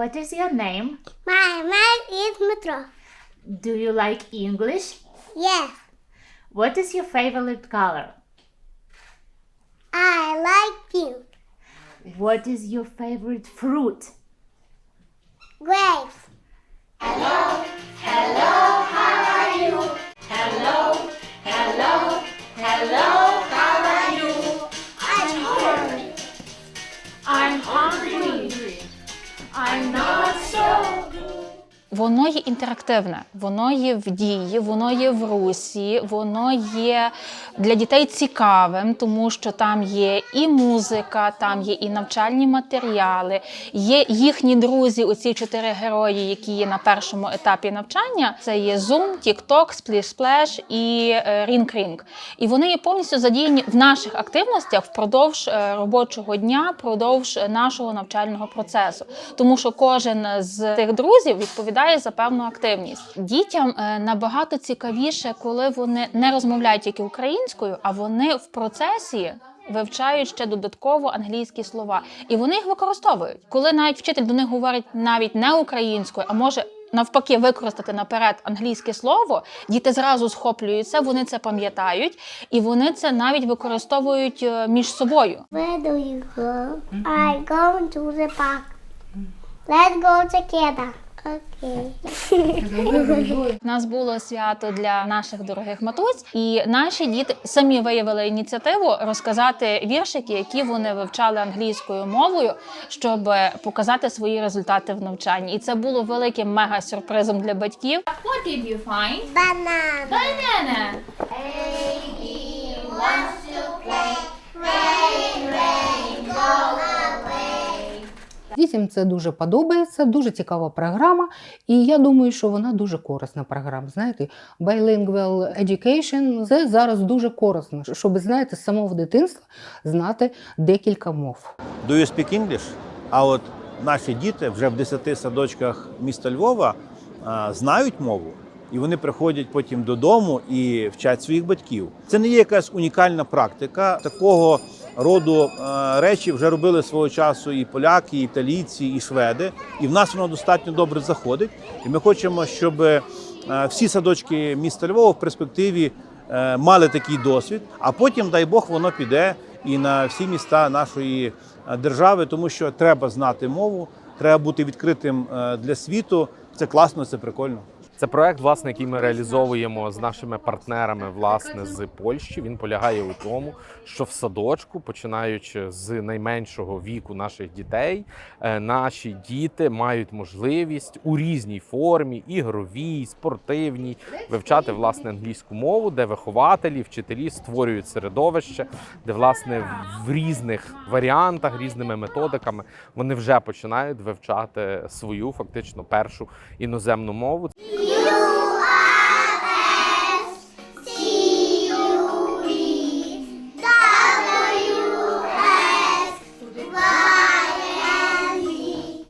What is your name? My name is Metro. Do you like English? Yes, What is your favorite color? I like you. What is your favorite fruit? Grapes. I'm not Воно є інтерактивне, воно є в дії, воно є в русі, воно є для дітей цікавим, тому що там є і музика, там є і навчальні матеріали, є їхні друзі, оці чотири герої, які є на першому етапі навчання. Це є Zoom, TikTok, Splish Splash і е, Ring Ring. І вони є повністю задіяні в наших активностях впродовж е, робочого дня, впродовж нашого навчального процесу. Тому що кожен з тих друзів відповідає за певну активність. Дітям е, набагато цікавіше, коли вони не розмовляють тільки українською, а вони в процесі. Вивчають ще додатково англійські слова, і вони їх використовують. Коли навіть вчитель до них говорить навіть не українською, а може навпаки використати наперед англійське слово, діти зразу схоплюються, вони це пам'ятають, і вони це навіть використовують е, між собою. Where do you go? I go to the park. Let's go together. Okay. У нас було свято для наших дорогих матусь, і наші діти самі виявили ініціативу розказати віршики, які вони вивчали англійською мовою, щоб показати свої результати в навчанні. І це було великим мега сюрпризом для батьків. What did you find? Banana. Banana. Дітям це дуже подобається, дуже цікава програма, і я думаю, що вона дуже корисна програма. Знаєте, bilingual education – це зараз дуже корисно, щоб знаєте, з самого дитинства знати декілька мов. Do you speak English? А от наші діти вже в 10 садочках міста Львова знають мову, і вони приходять потім додому і вчать своїх батьків. Це не є якась унікальна практика. Такого роду е, речі вже робили свого часу і поляки, і італійці, і шведи. І в нас воно достатньо добре заходить. І ми хочемо, щоб е, всі садочки міста Львова в перспективі е, мали такий досвід, а потім, дай Бог, воно піде і на всі міста нашої держави, тому що треба знати мову, треба бути відкритим для світу. Це класно, це прикольно. Це проект, власне, який ми реалізовуємо з нашими партнерами власне з Польщі. Він полягає у тому, що в садочку, починаючи з найменшого віку наших дітей, е, наші діти мають можливість у різній формі, ігровій, спортивній, вивчати власне англійську мову, де вихователі, вчителі створюють середовище, де власне в різних варіантах, різними методиками вони вже починають вивчати свою фактично першу іноземну мову.